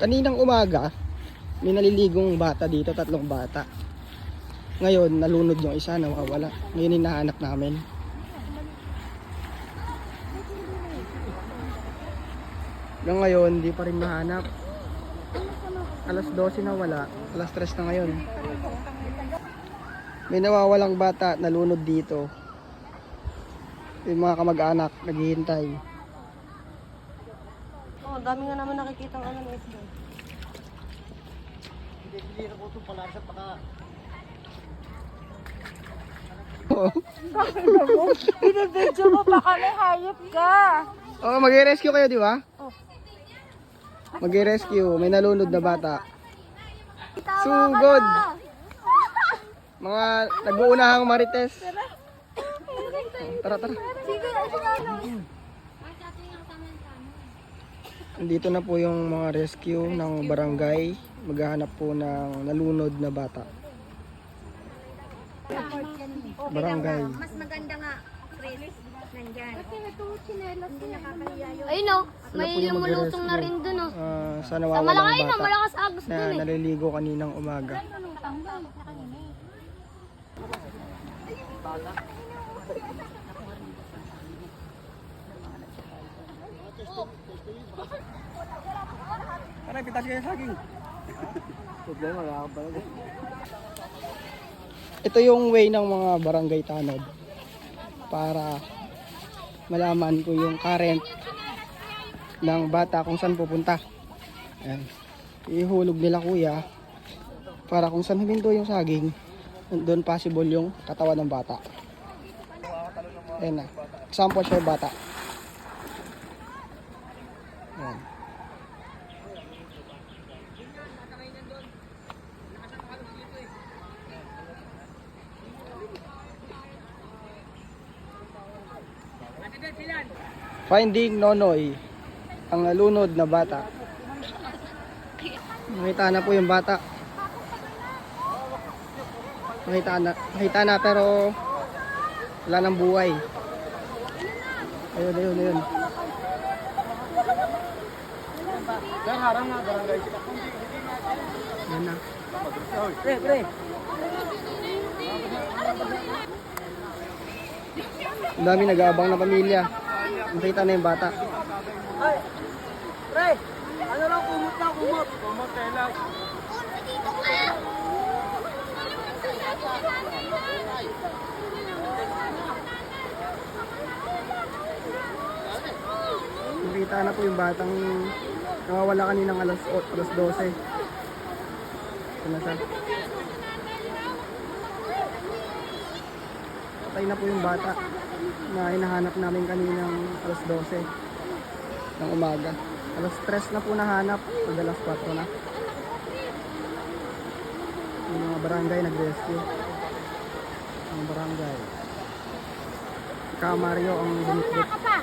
Kaninang umaga, may naliligong bata dito, tatlong bata. Ngayon, nalunod yung isa, nawawala. Ngayon hinahanap namin. Hanggang ngayon, di pa rin mahanap. Alas 12 na wala, alas 3 na ngayon. May nawawalang bata, nalunod dito. Yung mga kamag-anak, naghihintay. Oh, dami nga naman nakikita ang ano ng isda. Binibidyo mo pa kami, hayop ka. Oh, mag-rescue kayo, di ba? Oh. Mag-rescue, may nalunod na bata. Sugod! Mga nag-uunahang marites. Oh, Tara, tara. Dito na po yung mga rescue ng barangay. Maghahanap po ng nalunod na bata. Barangay. Mas maganda nga, Chris, nandyan. Ayun o, Sila may lumulutong na rin dun o. Ah, sa Sa nawawalang malaki na, bata malakas agos na dun eh. naliligo kaninang umaga. Aray, pitas kayo saging. Problema, nakakabalag. Ito yung way ng mga barangay tanod para malaman ko yung current ng bata kung saan pupunta. Ayan. Ihulog nila kuya para kung saan huminto yung saging, doon possible yung katawan ng bata. Ayan na. Example siya bata. Finding Nonoy, ang nalunod na bata. Nakita na po yung bata. Nakita na, nakita na pero wala nang buhay. Ayun, ayun, ayun. Yan na. Pre, pre. Ang dami nag-aabang na pamilya. Nakita na yung bata. Ay, pre. Ano lang, kumot lang, kumot. Kumot kayo lang. Nakita na po yung batang nawawala kaninang alas, alas 12. Ito na siya. Patay na po yung bata na hinahanap namin kaninang alas 12 ng umaga. Alas 3 na po nahanap, pag alas 4 na. Yung mga barangay nag-rescue. Ang barangay. Kamario ang bumikbit.